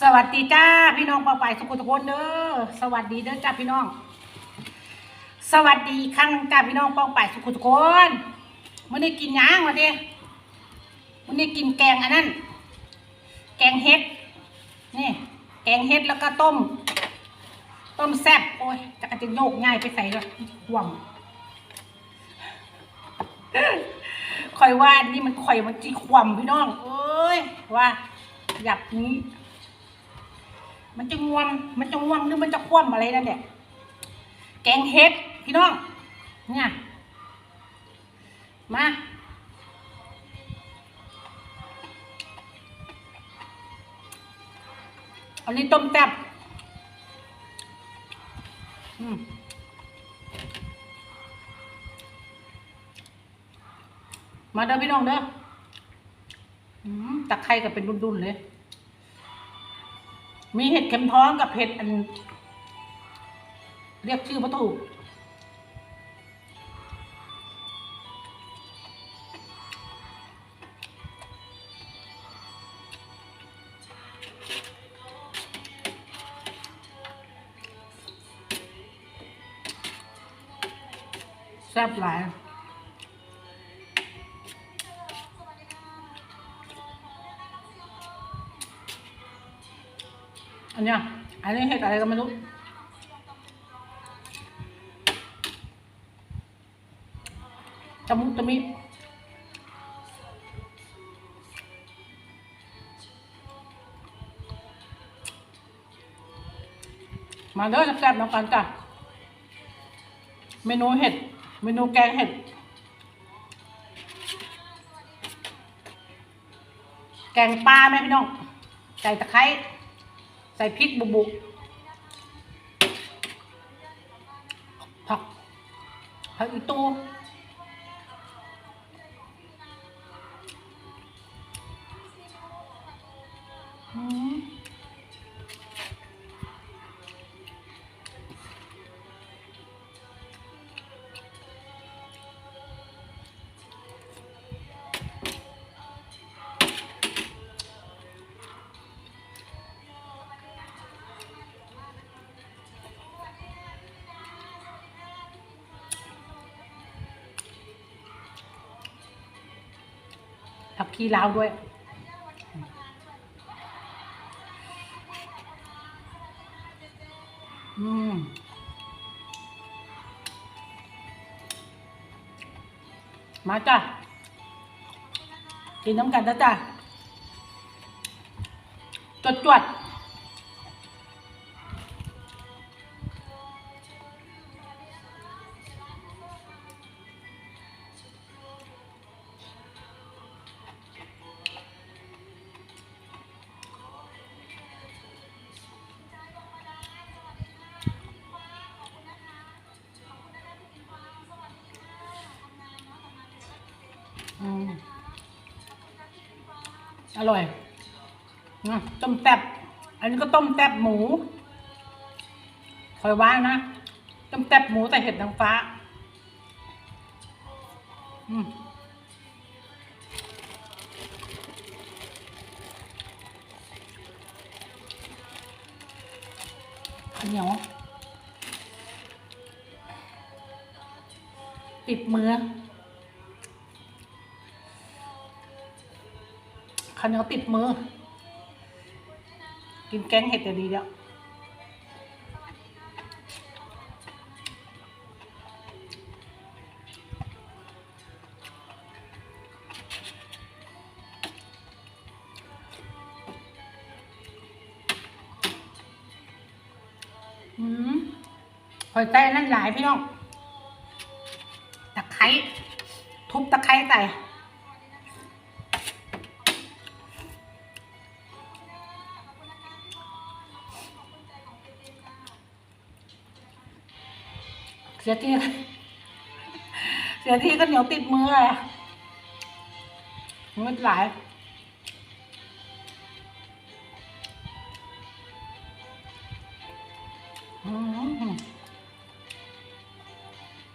สวัสดีจ้าพี่น้องปอไปสุขุทุกคนเด้อสวัสดีเด้อจ้าพี่น้อง สวัสดีครั้งหนึ่งจ้าพี่น้องปองไปสุขุทุกคนมื่อนี้กินหยังวะเด้มื่อนี้กินแกงอันนั้นแกงเห็ดนี่แกงเห็ดแล้วก็ต้ม ต้มแซ่บโอ้ยจะกระจะโยกง่ายไปใส่เลยห่วงคอยว่าอันนี้มันข่อยมันจีขวามพี่น้องเอ้ยว่าหยับนี้ มันจะงวงมันจะงวงหรือมันจะคว่ำอะไรนั่นเนี่ยแกงเห็ดพี่น้อง เนี่ย มา อันนี้ต้มแซ่บอืมมาเด้อพี่น้องเด้อตะไคร้ก็เป็นรุ่นๆเลย มีเห็ดเข็มท้องกับเห็ดอัน เรียกชื่อไม่ถูก แซ่บหลาย เนี้ยอันนี้เห็ดอะไรก็ไม่รู้ ตะมุตะมิมาเด้อแซ่บๆน้องกันจ้ะเมนูเห็ด เมนูแกงเห็ดแกงปลาไหมพี่น้องใส่ตะไคร้ ใส่พริกบุบุผักผักอีตูอืม ผักขี้ลาวด้วย อืมมาจ้ะ กินน้ำกันนะจ้ะจดจวด อร่อยนะต้มแซ่บอันนี้ก็ต้มแซ่บหมูคอยว่านะ ต้มแซ่บหมูแต่เห็ดนางฟ้า อืมข้าวเหนียวติดมือ ข้าวเหนียวติดมือ กินแกงเห็ดจะดีแล้วอืมหอยใจนั่นหลายพี่น้อง ตะไคร้ทุบตะไคร้ใส่ ยทีเสียทีก็เหนียวติดมืออะมือหลาย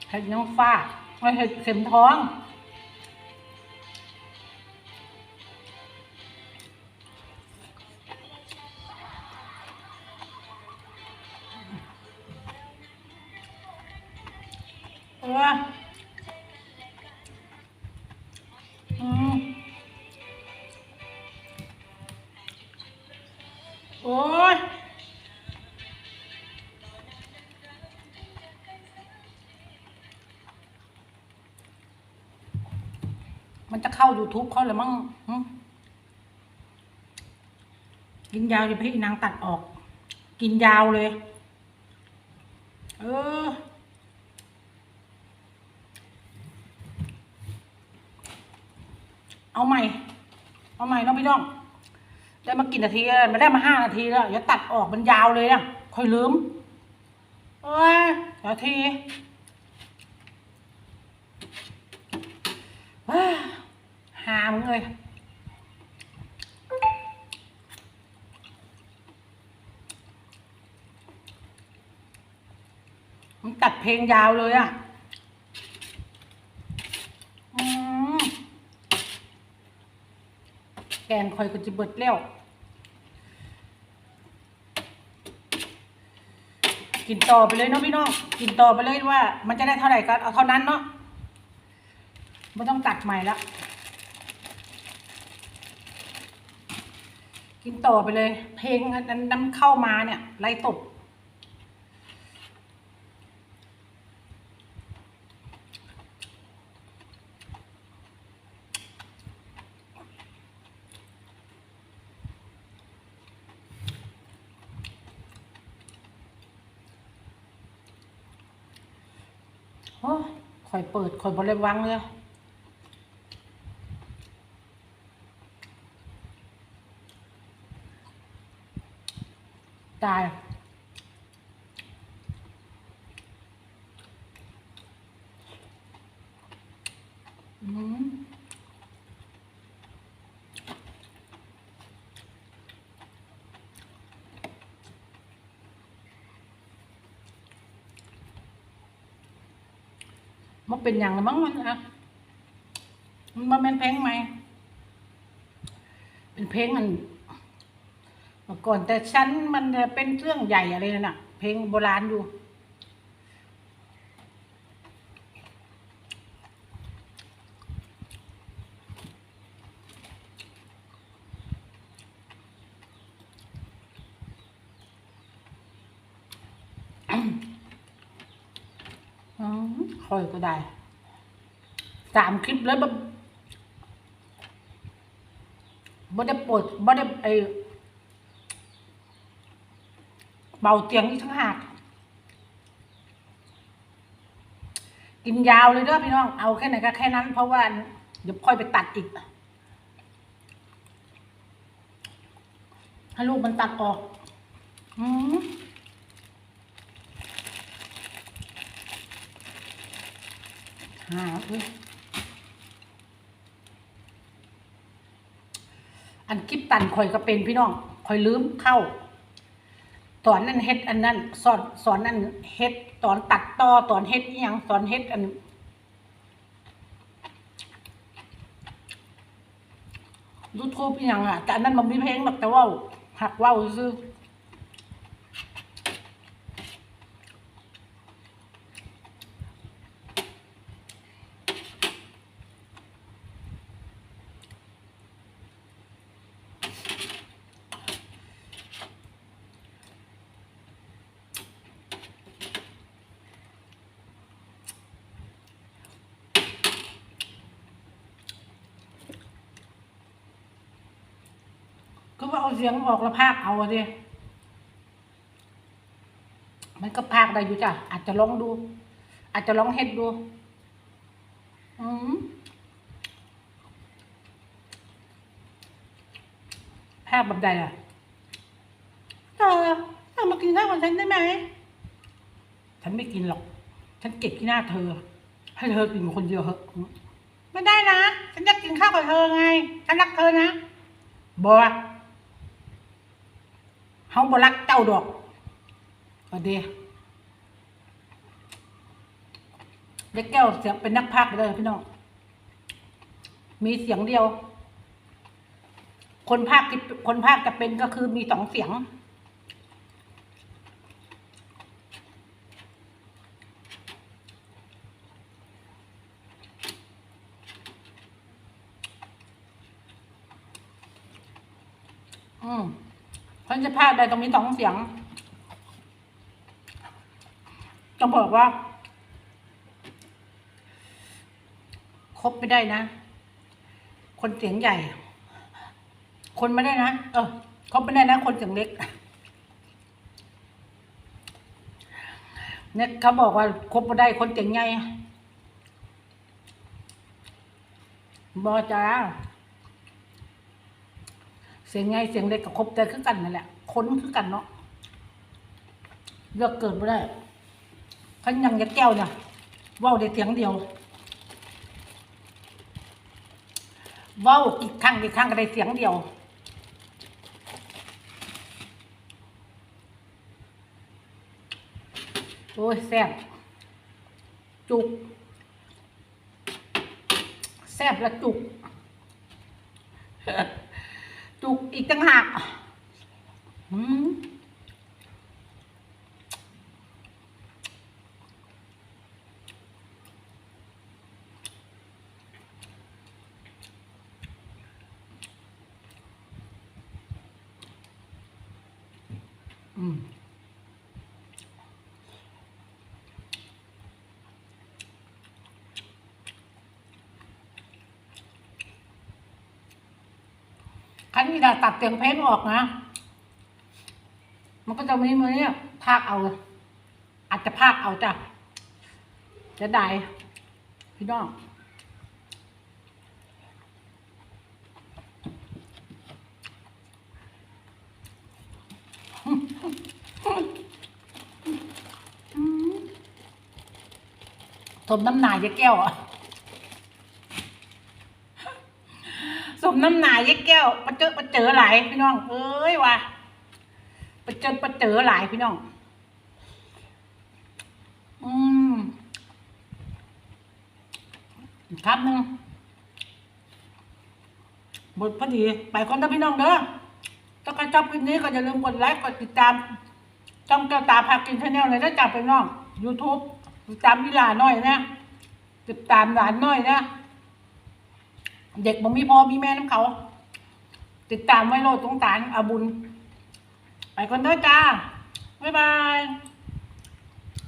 เห็ดน้ำฟ้าเห็ดเข็มท้อง โอ้ยมันจะเข้า YouTube เขาหรือมั้งกินยาวจะพี่นางตัดออก กินยาวเลย เออ เอาใหม่ เอาใหม่น้องพี่น้อง ได้มากี่นาทีแล้วม่ได้มาห้านาทีแล้วอย่าตัดออกมันยาวเลยนะค่อยลืมเอ้ยนาทีว้าหามึงเลยมันตัดเพลงยาวเลยอะอืมแกงคอยก็จะเบิดแล้ว กินต่อไปเลยเนาะพี่น้องกินต่อไปเลยว่า มันจะได้เท่าไหร่ก็เอาเท่านั้นเนาะไม่ต้องตัดใหม่ละกินต่อไปเลย เพลงนั้นน้ำเข้ามาเนี่ยไล่ตบ โอ้ยคอยเปิดคอยบริวังเลย ตาย อืม มันเป็นอย่างไรมั้งมันอะมันมาเป็นเพลงไหม เป็นเพลงมันเมื่อก่อนแต่ฉันมันเป็นเรื่องใหญ่อะไรนั่นน่ะ เพลงโบราณอยู่ อืม คอยก็ได้สามคลิปแล้วแบบบ่ได้ปวดบ่ได้ไอเบาเตียงนี่ทั้งหากกินยาวเลยเด้อพี่น้อง เอาแค่ไหนก็แค่นั้น เพราะว่าเดี๋ยวค่อยไปตัดอีกให้ลูกมันตัดออก อืม หาเว้ยอันคลิปตันคอยก็เป็นพี่น้องคอยลืมเข้า ตอนนั้นเฮ็ดอันนั้นสอนสอนนั่นเฮ็ดตอนตัดต่อตอนเฮ็ดอหยังตอนเฮ็ดอันยูทูบอหยังอะแต่อันนั้นมันมีเพลงแบบแต่ว่าหักว่าซื้อ ก็ว่าเอาเสียงออกแล้วพากเอาดิมันก็พากได้อยู่จ้ะ อาจจะลองดู อาจจะลองเฮ็ดดู อืมภาคแบบใดอะเธอเธอมากินข้าวกับฉันได้ไหม ฉันไม่กินหรอก ฉันเก็บที่หน้าเธอ ให้เธอกินคนเดียวเหอะไม่ได้นะ ฉันจะกินข้าวกับเธอไง ฉันรักเธอนะบอกว่ เขาบ่รักเจ้าดอกก็ดีเด็กแก้วเสียงเป็นนักพากย์เลยพี่น้อง มีเสียงเดียว คนพากย์คนพากย์จะเป็นก็คือมีสองเสียงอืม เพิ่นจะพลากได้ตรงนี้สองเสียงต้องบอกว่าครบไม่ได้นะ คนเสียงใหญ่ คนไม่ได้นะ เออครบไม่ได้นะ คนเสียงเล็ก เนี่ยเขาบอกว่าครบไม่ได้ คนเสียงใหญ่บอจ้า เสียงใหญ่เสียงเล็กกับครบแต่คือกันนั่นแหละคนคือกันเนาะเลือกเกิดไม่ได้ขันยังยัดแก้วเนี่ยว้าวได้เสียงเดียวว้าวอีกครั้งอีกครั้งก็ได้เสียงเดียวโอ้ยแซ่บจุกแซ่บและจุกจุก อีกตั้งหากอืม คันนี้เราตัดเสียงเพลงออกนะ มันก็จะมีมือเนี่ยพากเอา อาจจะพากเอาจ้ะจะได้พี่น้องสมน้ำหนายยายแก้วอะ สม น้ำหนายยายแก้วมาเจอมาเจอหลายพี่น้อง เอ้ยว่ะมาเจอมาเจอหลายพี่น้อง อืมครับหนึงบทพอดี ไปคนเด้อพี่น้องเด้อถ้าใครชอบคลิปนี้ก็อย่าลืมกดไลค์กดติดตามช่องเจ้าตาพากินชาแนลเลยนะจับไปน้อง YouTube ติดตามพี่หลานหน่อยนะติดตามหลานหน่อยนะ เด็กบ่มีพ่อมีแม่น้ำเขา ติดตามไว้โลดสงสารอาบุญ ไปคนเด้อจ้า บ๊ายบาย